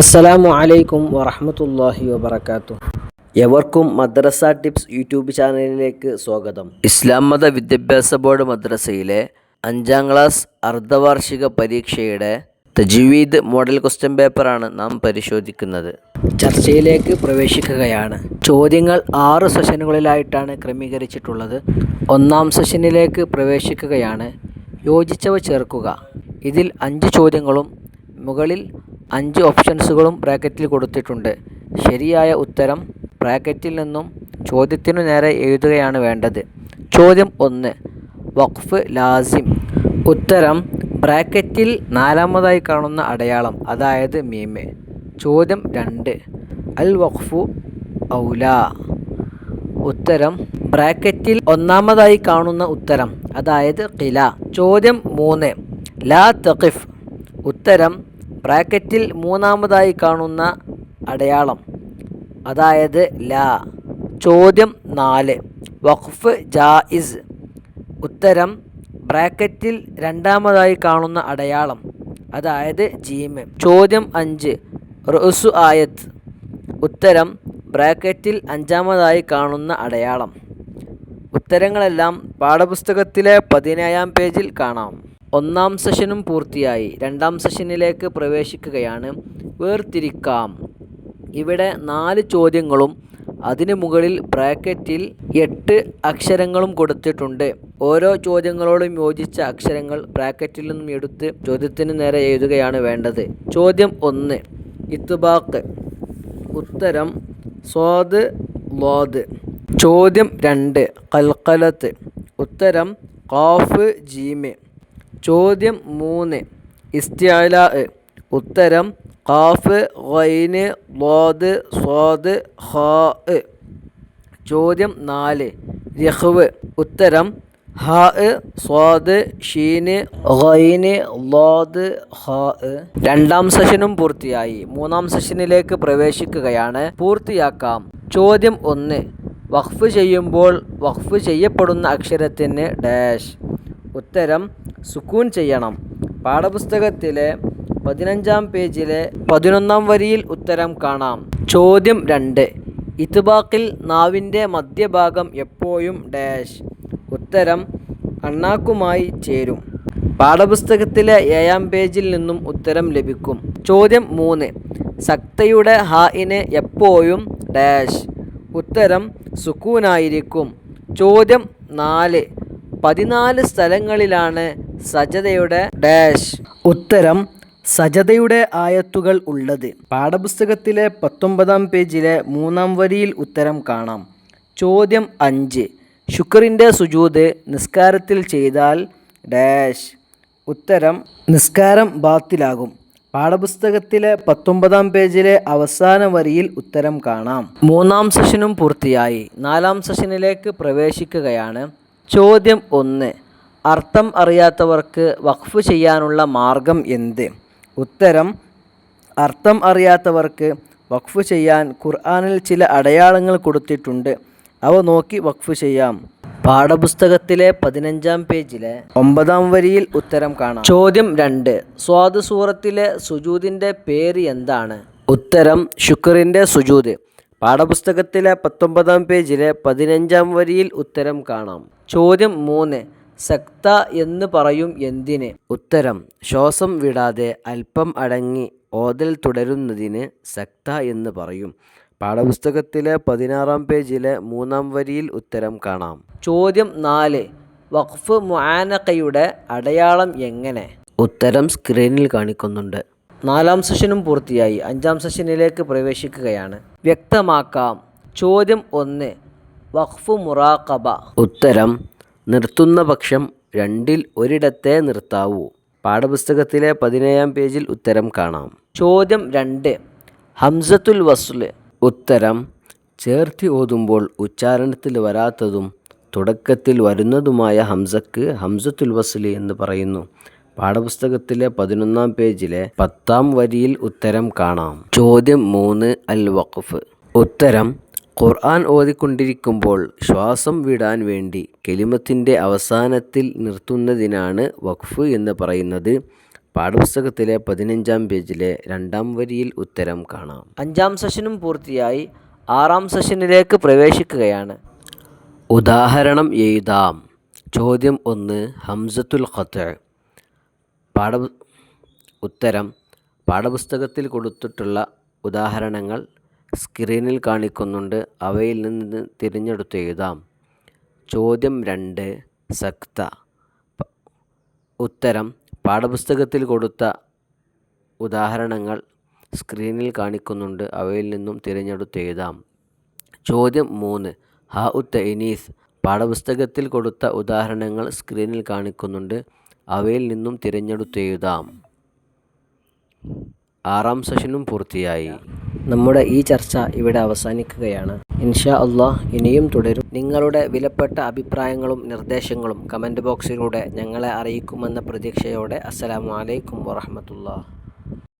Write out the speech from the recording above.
അസ്സലാമു അലൈക്കും വറഹമത്തല്ലാഹി വബർക്കാത്തു എവർക്കും മദ്രസ ടിപ്സ് യൂട്യൂബ് ചാനലിലേക്ക് സ്വാഗതം. ഇസ്ലാം മത വിദ്യാഭ്യാസ ബോർഡ് മദ്രസയിലെ അഞ്ചാം ക്ലാസ് അർദ്ധവാർഷിക പരീക്ഷയുടെ തജീവീദ് മോഡൽ ക്വസ്റ്റ്യൻ പേപ്പറാണ് നാം പരിശോധിക്കുന്നത്. ചർച്ചയിലേക്ക് പ്രവേശിക്കുകയാണ്. ചോദ്യങ്ങൾ ആറ് സെഷനുകളിലായിട്ടാണ് ക്രമീകരിച്ചിട്ടുള്ളത്. ഒന്നാം സെഷനിലേക്ക് പ്രവേശിക്കുകയാണ്. യോജിച്ചവ ചേർക്കുക. ഇതിൽ അഞ്ച് ചോദ്യങ്ങളും മുകളിൽ അഞ്ച് ഓപ്ഷൻസുകളും ബ്രാക്കറ്റിൽ കൊടുത്തിട്ടുണ്ട്. ശരിയായ ഉത്തരം ബ്രാക്കറ്റിൽ നിന്നും ചോദ്യത്തിനു നേരെ എഴുതുകയാണ് വേണ്ടത്. ചോദ്യം ഒന്ന്. വഖഫ് ലാസിം. ഉത്തരം ബ്രാക്കറ്റിൽ നാലാമതായി കാണുന്ന അടയാളം അതായത് മീമ്. ചോദ്യം രണ്ട്. അൽ വഖഫു ഔല. ഉത്തരം ബ്രാക്കറ്റിൽ ഒന്നാമതായി കാണുന്ന ഉത്തരം അതായത് ഖില. ചോദ്യം മൂന്ന്. ലാ തഖിഫ്. ഉത്തരം ബ്രാക്കറ്റിൽ മൂന്നാമതായി കാണുന്ന അടയാളം. അതായത് ലാ. ചോദ്യം നാല്. വഖഫ് ജായിസ്. ഉത്തരം ബ്രാക്കറ്റിൽ രണ്ടാമതായി കാണുന്ന അടയാളം. അതായത് ജീമ്. ചോദ്യം അഞ്ച്. റുസു ആയത്ത്. ഉത്തരം ബ്രാക്കറ്റിൽ അഞ്ചാമതായി കാണുന്ന അടയാളം. ഉത്തരങ്ങളെല്ലാം പാഠപുസ്തകത്തിലെ പതിനേഴാം പേജിൽ കാണാം. ഒന്നാം സെഷനും പൂർത്തിയായി. രണ്ടാം സെഷനിലേക്ക് പ്രവേശിക്കുകയാണ്. വേർതിരിക്കാം. ഇവിടെ നാല് ചോദ്യങ്ങളും അതിന് മുകളിൽ ബ്രാക്കറ്റിൽ എട്ട് അക്ഷരങ്ങളും കൊടുത്തിട്ടുണ്ട്. ഓരോ ചോദ്യങ്ങളോടും യോജിച്ച അക്ഷരങ്ങൾ ബ്രാക്കറ്റിൽ നിന്നും എടുത്ത് ചോദ്യത്തിന് നേരെ എഴുതുകയാണ് വേണ്ടത്. ചോദ്യം ഒന്ന്. ഇത്തുബാക്ക്. ഉത്തരം സ്വാദ് ലോദ്. ചോദ്യം രണ്ട്. കൽക്കലത്ത്. ഉത്തരം കാഫ് ജീമ്. ചോദ്യം മൂന്ന്. ഇസ്തിഅല ഉത്തരം കാഫ് ഖൈന് ളാദ് സ്വാദ് ഹാ ചോദ്യം നാല്. രഹ്വ് ഉത്തരം ഹാ സ്വാദ് ഷീന് ഖൈന് ളാദ് ഹാ രണ്ടാം സെഷനും പൂർത്തിയായി. മൂന്നാം സെഷനിലേക്ക് പ്രവേശിക്കുകയാണ്. പൂർത്തിയാക്കാം. ചോദ്യം ഒന്ന്. വഖഫ് ചെയ്യുമ്പോൾ വഖഫ് ചെയ്യപ്പെടുന്ന അക്ഷരത്തിന് ഡാഷ്. ഉത്തരം സുക്കൂൻ ചെയ്യണം. പാഠപുസ്തകത്തിലെ പതിനഞ്ചാം പേജിലെ പതിനൊന്നാം വരിയിൽ ഉത്തരം കാണാം. ചോദ്യം രണ്ട്. ഇത്ബാക്കിൽ നാവിന്റെ മധ്യഭാഗം എപ്പോഴും ഡാഷ്. ഉത്തരം അണ്ണാക്കുമായി ചേരും. പാഠപുസ്തകത്തിലെ ഏഴാം പേജിൽ നിന്നും ഉത്തരം ലഭിക്കും. ചോദ്യം മൂന്ന്. സക്തയുടെ ഹായിന് എപ്പോഴും ഡാഷ്. ഉത്തരം സുക്കൂനായിരിക്കും. ചോദ്യം നാല്. പതിനാല് സ്ഥലങ്ങളിലാണ് സജതയുടെ ഡാഷ്. ഉത്തരം സജതയുടെ ആയത്തുകൾ ഉള്ളത്. പാഠപുസ്തകത്തിലെ പത്തൊമ്പതാം പേജിലെ മൂന്നാം വരിയിൽ ഉത്തരം കാണാം. ചോദ്യം അഞ്ച്. ശുക്രിന്റെ സുജൂത് നിസ്കാരത്തിൽ ചെയ്താൽ ഡാഷ്. ഉത്തരം നിസ്കാരം ബാത്തിലാകും. പാഠപുസ്തകത്തിലെ പത്തൊമ്പതാം പേജിലെ അവസാന വരിയിൽ ഉത്തരം കാണാം. മൂന്നാം സെഷനും പൂർത്തിയായി. നാലാം സെഷനിലേക്ക് പ്രവേശിക്കുകയാണ്. ചോദ്യം ഒന്ന്. അർത്ഥം അറിയാത്തവർക്ക് വഖഫ് ചെയ്യാനുള്ള മാർഗം എന്ത്? ഉത്തരം അർത്ഥം അറിയാത്തവർക്ക് വഖഫ് ചെയ്യാൻ ഖുർആാനിൽ ചില അടയാളങ്ങൾ കൊടുത്തിട്ടുണ്ട്. അവ നോക്കി വഖഫ് ചെയ്യാം. പാഠപുസ്തകത്തിലെ പതിനഞ്ചാം പേജിലെ ഒമ്പതാം വരിയിൽ ഉത്തരം കാണാം. ചോദ്യം രണ്ട്. സ്വാദ് സൂറത്തിലെ സുജൂദിന്റെ പേര് എന്താണ്? ഉത്തരം ശുക്രിന്റെ സുജൂദ് പാഠപുസ്തകത്തിലെ പത്തൊമ്പതാം പേജിലെ പതിനഞ്ചാം വരിയിൽ ഉത്തരം കാണാം. ചോദ്യം മൂന്ന്. സക്ത എന്ന് പറയും എന്തിന്? ഉത്തരം. ശ്വാസം വിടാതെ അല്പം അടങ്ങി ഓതൽ തുടരുന്നതിന് സക്ത എന്ന് പറയും. പാഠപുസ്തകത്തിലെ പതിനാറാം പേജിലെ മൂന്നാം വരിയിൽ ഉത്തരം കാണാം. ചോദ്യം നാല്. വഖഫ് മുആനഖയുടെ അടയാളം എങ്ങനെ? ഉത്തരം സ്ക്രീനിൽ കാണിക്കുന്നുണ്ട്. നാലാം സെഷനും പൂർത്തിയായി. അഞ്ചാം സെഷനിലേക്ക് പ്രവേശിക്കുകയാണ്. വ്യക്തമാക്കാം. ചോദ്യം ഒന്ന്. വഖഫ് മുറാഖബ. ഉത്തരം. നിർത്തുന്ന പക്ഷം രണ്ടിൽ ഒരിടത്തെ നിർത്താവൂ. പാഠപുസ്തകത്തിലെ പതിനേഴാം പേജിൽ ഉത്തരം കാണാം. ചോദ്യം രണ്ട്. ഹംസത്തുൽ വസ്ല് ഉത്തരം. ചേർത്തി ഓതുമ്പോൾ ഉച്ചാരണത്തിൽ വരാത്തതും തുടക്കത്തിൽ വരുന്നതുമായ ഹംസക്ക് ഹംസത്തുൽ വസ്ല് എന്ന് പറയുന്നു. പാഠപുസ്തകത്തിലെ പതിനൊന്നാം പേജിലെ പത്താം വരിയിൽ ഉത്തരം കാണാം. ചോദ്യം മൂന്ന് അൽ വഖഫ് ഉത്തരം ഖുർആൻ ഓതിക്കൊണ്ടിരിക്കുമ്പോൾ ശ്വാസം വിടാൻ വേണ്ടി കെലിമത്തിന്റെ അവസാനത്തിൽ നിർത്തുന്നതിനാണ് വഖഫ് എന്ന് പറയുന്നത്. പാഠപുസ്തകത്തിലെ പതിനഞ്ചാം പേജിലെ രണ്ടാം വരിയിൽ ഉത്തരം കാണാം. അഞ്ചാം സെഷനും പൂർത്തിയായി. ആറാം സെഷനിലേക്ക് പ്രവേശിക്കുകയാണ്. ഉദാഹരണം എഴുതാം. ചോദ്യം ഒന്ന് ഹംസത്തുൽ ഖത്ത്. പാഠ ഉത്തരം പാഠപുസ്തകത്തിൽ കൊടുത്തിട്ടുള്ള ഉദാഹരണങ്ങൾ സ്ക്രീനിൽ കാണിക്കുന്നുണ്ട്. അവയിൽ നിന്ന് തിരഞ്ഞെടുത്ത് എഴുതാം. ചോദ്യം രണ്ട് സക്ത. ഉത്തരം പാഠപുസ്തകത്തിൽ കൊടുത്ത ഉദാഹരണങ്ങൾ സ്ക്രീനിൽ കാണിക്കുന്നുണ്ട്. അവയിൽ നിന്നും തിരഞ്ഞെടുത്ത് എഴുതാം. ചോദ്യം മൂന്ന് ഹ ഉത്ത ഇനീസ്? പാഠപുസ്തകത്തിൽ കൊടുത്ത ഉദാഹരണങ്ങൾ സ്ക്രീനിൽ കാണിക്കുന്നുണ്ട്. അവയിൽ നിന്നും തിരഞ്ഞെടുത്ത് എഴുതാം. ആറാം സെഷനും പൂർത്തിയായി. നമ്മുടെ ഈ ചർച്ച ഇവിടെ അവസാനിക്കുകയാണ്. ഇൻഷാ അള്ളാഹ് ഇനിയും തുടരും. നിങ്ങളുടെ വിലപ്പെട്ട അഭിപ്രായങ്ങളും നിർദ്ദേശങ്ങളും കമന്റ് ബോക്സിലൂടെ ഞങ്ങളെ അറിയിക്കുമെന്ന പ്രതീക്ഷയോടെ അസ്സലാമു അലൈക്കും വറഹമത്തുള്ള